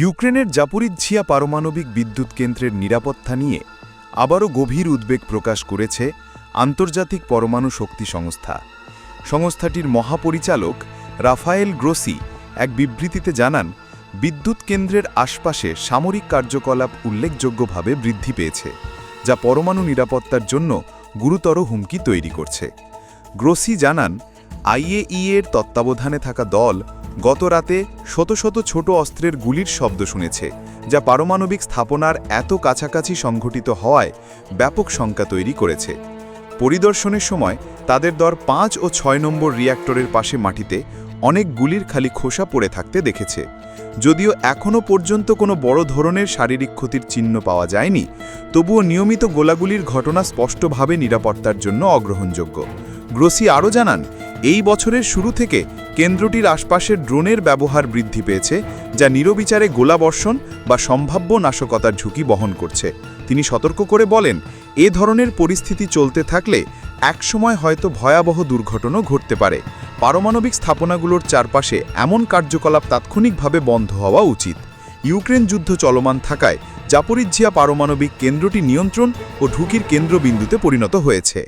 ইউক্রেনের জাপুরিঝিয়া পারমাণবিক বিদ্যুৎ কেন্দ্রের নিরাপত্তা নিয়ে আবারও গভীর উদ্বেগ প্রকাশ করেছে আন্তর্জাতিক পরমাণু শক্তি সংস্থা। সংস্থাটির মহাপরিচালক রাফায়েল গ্রোসি এক বিবৃতিতে জানান, বিদ্যুৎ কেন্দ্রের আশপাশে সামরিক কার্যকলাপ উল্লেখযোগ্যভাবে বৃদ্ধি পেয়েছে, যা পরমাণু নিরাপত্তার জন্য গুরুতর হুমকি তৈরি করছে। গ্রোসি জানান, আইএইএর তত্ত্বাবধানে থাকা দল গত রাতে শত শত ছোট অস্ত্রের গুলির শব্দ শুনেছে, যা পারমাণবিক স্থাপনার এত কাছাকাছি সংঘটিত হওয়ায় ব্যাপক শঙ্কা তৈরি করেছে। পরিদর্শনের সময় তাদের দর পাঁচ ও ছয় নম্বর রিয়্যাক্টরের পাশে মাটিতে অনেক গুলির খালি খোসা পড়ে থাকতে দেখেছে। যদিও এখনও পর্যন্ত কোনো বড় ধরনের শারীরিক ক্ষতির চিহ্ন পাওয়া যায়নি, তবুও নিয়মিত গোলাগুলির ঘটনা স্পষ্টভাবে নিরাপত্তার জন্য অগ্রহণযোগ্য। গ্রোসি আরও জানান, এই বছরের শুরু থেকে কেন্দ্রটির আশপাশের ড্রোনের ব্যবহার বৃদ্ধি পেয়েছে, যা নিরবিচারে গোলাবর্ষণ বা সম্ভাব্য নাশকতার ঝুঁকি বহন করছে। তিনি সতর্ক করে বলেন, এ ধরনের পরিস্থিতি চলতে থাকলে একসময় হয়তো ভয়াবহ দুর্ঘটনাও ঘটতে পারে। পারমাণবিক স্থাপনাগুলোর চারপাশে এমন কার্যকলাপ তাৎক্ষণিকভাবে বন্ধ হওয়া উচিত। ইউক্রেন যুদ্ধ চলমান থাকায় জাপরিঝিয়া পারমাণবিক কেন্দ্রটি নিয়ন্ত্রণ ও ঢুকির কেন্দ্রবিন্দুতে পরিণত হয়েছে।